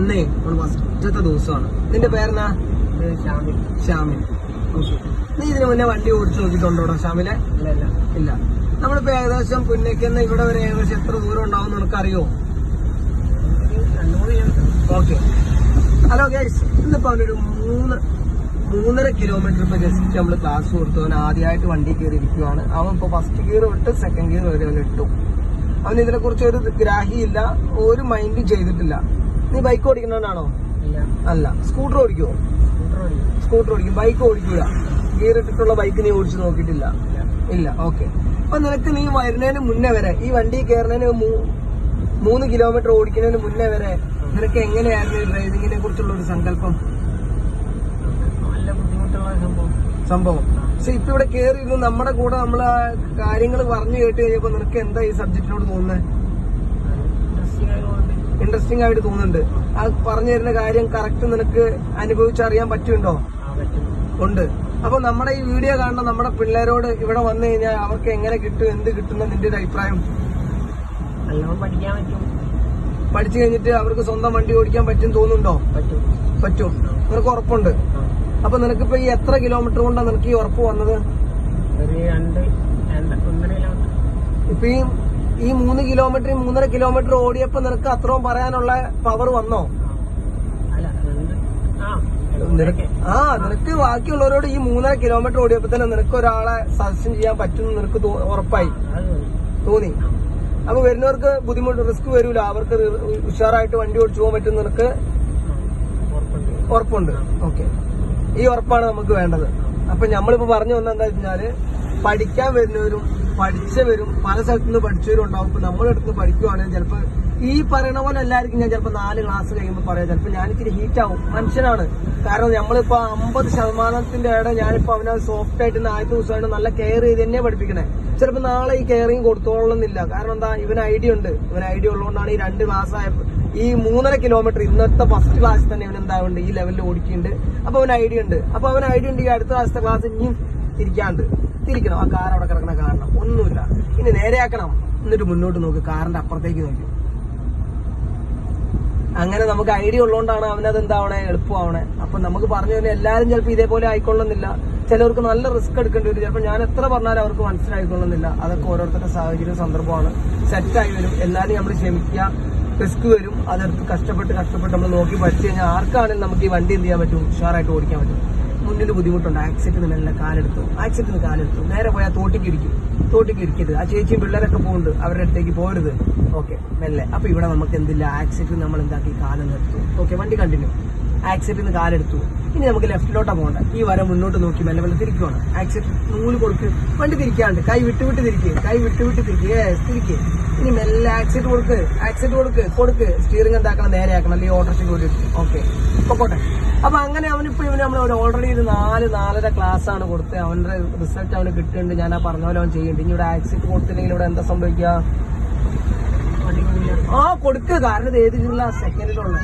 ഇന്നേ നമ്മൾ ഫസ്റ്റത്തെ ദിവസമാണ്. നിന്റെ പേരെന്നാ? ഷാമിൽ. ഷാമിൽ. നീ ഇതിനു മുന്നേ വണ്ടി ഓടിച്ചു നോക്കിയിട്ടുണ്ടോടാ ശ്യാമിലെ ഇല്ല ഇല്ല. നമ്മളിപ്പോ ഏകദേശം പുന്നയ്ക്കെന്ന് ഇവിടെ ഒരു ഏകദേശം എത്ര ദൂരം ഉണ്ടാവും നിനക്കറിയോ? ഓക്കെ. ഹലോ ഗൈസ് ഇന്നിപ്പോ അവനൊരു മൂന്ന് മൂന്നര കിലോമീറ്റർ ഇപ്പൊ ജസ്റ്റ് നമ്മൾ ക്ലാസ് കൊടുത്തു. അവൻ ആദ്യമായിട്ട് വണ്ടി കയറി ഇരിക്കുവാണ് അവൻ ഇപ്പൊ ഫസ്റ്റ് ഗിയർ വിട്ട് സെക്കൻഡ് ഗിയർ വരെ അവൻ ഇട്ടു. അവൻ ഇതിനെ കുറിച്ച് ഒരു ഗ്രാഹിയില്ല ഒരു മൈൻഡ് ചെയ്തിട്ടില്ല. നീ ബൈക്ക് ഓടിക്കുന്നവനാണോ? അല്ല. സ്കൂട്ടർ ഓടിക്കുവോ? സ്കൂട്ടർ ഓടിക്കും. ബൈക്ക് ഓടിക്കൂല. ഗിയർ ഇട്ടിട്ടുള്ള ബൈക്ക് നീ ഓടിച്ചു നോക്കിയിട്ടില്ല. ഇല്ല. ഓക്കെ അപ്പൊ നിനക്ക് നീ വരുന്നതിന് മുന്നേ വരെ ഈ വണ്ടി കയറുന്നതിന് മൂന്ന് കിലോമീറ്റർ ഓടിക്കുന്നതിന് മുന്നേ വരെ നിനക്ക് എങ്ങനെയായിരുന്നു ഡ്രൈവിങ്ങിനെ കുറിച്ചുള്ള ഒരു സങ്കല്പം? സംഭവം. പക്ഷെ ഇപ്പൊ ഇവിടെ കേറിയിരുന്നു. നമ്മുടെ കൂടെ നമ്മൾ കാര്യങ്ങൾ പറഞ്ഞു കേട്ട് കഴിഞ്ഞപ്പോ നിനക്ക് എന്താ ഈ സബ്ജക്റ്റിനോട് തോന്നുന്നത് ഇൻട്രസ്റ്റിംഗ് ആയിട്ട് തോന്നുന്നുണ്ട്. ആ പറഞ്ഞു തരുന്ന കാര്യം കറക്റ്റ് നിനക്ക് അനുഭവിച്ചറിയാൻ പറ്റുന്നുണ്ടോ? ഉണ്ട്. അപ്പൊ നമ്മുടെ ഈ വീഡിയോ കാണുന്ന നമ്മുടെ പിള്ളേരോട് ഇവിടെ വന്നു കഴിഞ്ഞാൽ അവർക്ക് എങ്ങനെ കിട്ടും എന്ത് കിട്ടുന്ന നിന്റെ ഒരു അഭിപ്രായം? പഠിക്കാൻ പറ്റും. പഠിച്ചു കഴിഞ്ഞിട്ട് അവർക്ക് സ്വന്തം വണ്ടി ഓടിക്കാൻ പറ്റും തോന്നുന്നുണ്ടോ? പറ്റും. പറ്റും. നിനക്ക് ഉറപ്പുണ്ട്. അപ്പൊ നിനക്കിപ്പോ ഈ എത്ര കിലോമീറ്റർ കൊണ്ടാണ് നിനക്ക് ഈ ഉറപ്പ് വന്നത്? ഇപ്പൊ ഈ ഈ മൂന്ന് കിലോമീറ്റർ മൂന്നര കിലോമീറ്റർ ഓടിയപ്പോ നിനക്ക് അത്രയും പറയാനുള്ള പവർ വന്നോ? ആ. നിനക്ക് ആ നിനക്ക് ബാക്കിയുള്ളവരോട് ഈ മൂന്നര കിലോമീറ്റർ ഓടിയപ്പോ തന്നെ നിനക്ക് ഒരാളെ സജഷൻ ചെയ്യാൻ പറ്റുന്നു നിനക്ക് ഉറപ്പായി. തോന്നി. അപ്പൊ വരുന്നവർക്ക് ബുദ്ധിമുട്ട് റിസ്ക് വരൂല. അവർക്ക് ഉഷാറായിട്ട് വണ്ടി ഓടിച്ചു പോകാൻ പറ്റും നിനക്ക് ഉറപ്പുണ്ട്. ഉറപ്പുണ്ട്. ഓക്കെ. ഈ ഉറപ്പാണ് നമുക്ക് വേണ്ടത്. അപ്പൊ നമ്മളിപ്പോ പറഞ്ഞു വന്ന എന്താ വെച്ചാൽ പഠിക്കാൻ വരുന്നവരും പഠിച്ചവരും പല സ്ഥലത്തു നിന്ന് പഠിച്ചവരും ഉണ്ടാവും. ഇപ്പൊ നമ്മുടെ അടുത്ത് പഠിക്കുവാണെങ്കിൽ ചിലപ്പോൾ ഈ പറയണ പോലെ എല്ലാവർക്കും ഞാൻ ചിലപ്പോൾ നാല് ക്ലാസ് കഴിയുമ്പോൾ പറയാം. ചിലപ്പോൾ ഞാൻ ഇച്ചിരി ഹീറ്റ് ആവും. മനുഷ്യനാണ്. കാരണം നമ്മളിപ്പോ അമ്പത് ശതമാനത്തിന്റെ ഇടയിൽ ഞാനിപ്പോ അവനെ സോഫ്റ്റ് ആയിട്ട് നാല് ദിവസമായിട്ട് നല്ല കെയർ ചെയ്ത് തന്നെ പഠിപ്പിക്കണേ. ചിലപ്പോൾ നാളെ ഈ കെയറിങ് കൊടുത്തോളുന്നില്ല കാരണം എന്താ ഇവന് ഐഡിയ ഉണ്ട്. ഇവന് ഐഡിയ ഉള്ളതുകൊണ്ടാണ് ഈ രണ്ട് ക്ലാസ് ആയപ്പോൾ ഈ മൂന്നര കിലോമീറ്റർ ഇന്നത്തെ ഫസ്റ്റ് ക്ലാസ്സിൽ തന്നെ ഇവൻ എന്താവുണ്ട് ഈ ലെവലിൽ ഓടിക്കുന്നുണ്ട് അപ്പൊ അവൻ ഐഡിയ ഉണ്ട്. അപ്പൊ അവൻ ഐഡിയ ഉണ്ട് ഈ അടുത്ത ക്ലാസ്സിലെ ക്ലാസ് ഇനിയും തിരിക്കാണ്ട്. തിരിക്കണം. ആ കാർ അവിടെ കിടക്കണ കാരണം. ഒന്നുമില്ല. ഇനി നേരെയാക്കണം. എന്നിട്ട് മുന്നോട്ട് നോക്ക്. കാറിന്റെ അപ്പുറത്തേക്ക് നോക്കി. അങ്ങനെ നമുക്ക് ഐഡിയ ഉള്ളതുകൊണ്ടാണ് അവനത് എന്താവണേ? എളുപ്പമാവണേ. അപ്പൊ നമുക്ക് പറഞ്ഞു തന്നെ എല്ലാവരും ചിലപ്പോൾ ഇതേപോലെ ആയിക്കൊള്ളുന്നില്ല. ചിലവർക്ക് നല്ല റിസ്ക് എടുക്കേണ്ടി വരും ചിലപ്പോൾ ഞാൻ എത്ര പറഞ്ഞാലും അവർക്ക് മനസ്സിലായിക്കൊള്ളുന്നില്ല. അതൊക്കെ ഓരോരുത്തരുടെ സാഹചര്യം സന്ദർഭമാണ്. സെറ്റായി വരും. എല്ലാവരും നമ്മൾ ക്ഷമിക്കുക. റിസ്ക് വരും. അതെടുത്ത് കഷ്ടപ്പെട്ട് കഷ്ടപ്പെട്ട് നമ്മൾ നോക്കി പഠിച്ചു കഴിഞ്ഞാൽ ആർക്കാണെങ്കിലും നമുക്ക് ഈ വണ്ടി എന്ത് ചെയ്യാൻ പറ്റും? ഉഷാറായിട്ട് ഓടിക്കാൻ പറ്റും. മുന്നിൽ ബുദ്ധിമുട്ടുണ്ട്. ആക്സിഡന്റ് മെല്ലെ കാലെടുത്തു. ആക്സിഡന്റ് കാലെടുത്തു. നേരെ പോയാൽ തോട്ടിക്ക് ഇരിക്കും. തോട്ടിക്ക് ഇരിക്കരുത്. ആ ചേച്ചിയും പിള്ളേരൊക്കെ പോകുന്നുണ്ട്. അവരുടെ അടുത്തേക്ക് പോരുത്. ഓക്കെ മെല്ലെ. അപ്പൊ ഇവിടെ നമുക്ക് എന്തില്ല? ആക്സിഡന്റ് നമ്മൾ എന്താക്കി? കാലം നിർത്തും. ഓക്കെ വണ്ടി കണ്ടിന്യൂ ആക്സിഡന്റ് കാലെടുത്തു ഇനി നമുക്ക് ലെഫ്റ്റിലോട്ടാ പോകണ്ട. ഈ വര മുന്നോട്ട് നോക്കി മെല്ലെ മെല്ലെ തിരിക്കുവാണ്. ആക്സിഡന്റ് നൂൽ കൊടുക്ക്. വണ്ടി തിരിക്കാണ്ട്. കൈ വിട്ട് വിട്ട് തിരിക്കുക കൈ വിട്ട് വിട്ട് തിരിക്കുക തിരിക്കുക ഇനി മെല്ലെ ആക്സിഡന്റ് കൊടുക്ക്. ആക്സിഡന്റ് കൊടുക്ക്. കൊടുക്ക്. സ്റ്റിയറിംഗ് എന്താക്കണം? നേരെ ആക്കണം. അല്ലെങ്കിൽ ഓട്ടോറിക്ഷയ്ക്ക് ഒരു ഓക്കെ പൊക്കോട്ടെ അപ്പൊ അങ്ങനെ അവനിപ്പോ ഇവന് നമ്മൾ ഓൾറെഡി ഒരു നാല് നാലര ക്ലാസ് ആണ് കൊടുത്ത്. അവന്റെ റിസൾട്ട് അവന് കിട്ടുന്നുണ്ട്. ഞാൻ ആ പറഞ്ഞ പോലെ അവൻ ചെയ്യുന്നുണ്ട്. ഇനി ഇവിടെ ആക്സിഡന്റ് കൊടുത്തില്ലെങ്കിൽ ഇവിടെ എന്താ സംഭവിക്കുക? ആ കൊടുക്കുക കാരണം ഇത് ഏത് ജില്ല സെക്കൻഡിലുള്ള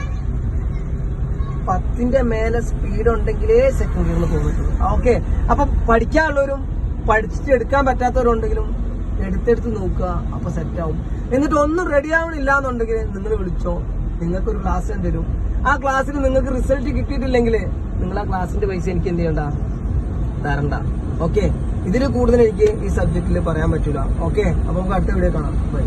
പത്തിന്റെ മേലെ സ്പീഡ് ഉണ്ടെങ്കിലേ സെക്കൻഡ് ഗിയറിൽ പോകത്തുള്ളൂ ഓക്കെ അപ്പൊ പഠിക്കാനുള്ളവരും പഠിച്ചിട്ട് എടുക്കാൻ പറ്റാത്തവരുണ്ടെങ്കിലും എടുത്തെടുത്ത് നോക്കുക അപ്പൊ സെറ്റ് ആവും. എന്നിട്ട് ഒന്നും റെഡി ആവണില്ല എന്നുണ്ടെങ്കിൽ നിങ്ങൾ വിളിച്ചോ. നിങ്ങൾക്ക് ഒരു ക്ലാസ് തരും. ആ ക്ലാസ്സിൽ നിങ്ങൾക്ക് റിസൾട്ട് കിട്ടിയിട്ടില്ലെങ്കിൽ നിങ്ങൾ ആ ക്ലാസ്സിന്റെ പൈസ എനിക്ക് എന്ത് ചെയ്യണ്ട? തരണ്ട. ഓക്കെ ഇതിൽ കൂടുതൽ എനിക്ക് ഈ സബ്ജക്റ്റിൽ പറയാൻ പറ്റൂല. ഓക്കെ അപ്പൊ നമുക്ക് അടുത്ത വീഡിയോ കാണാം. ബൈ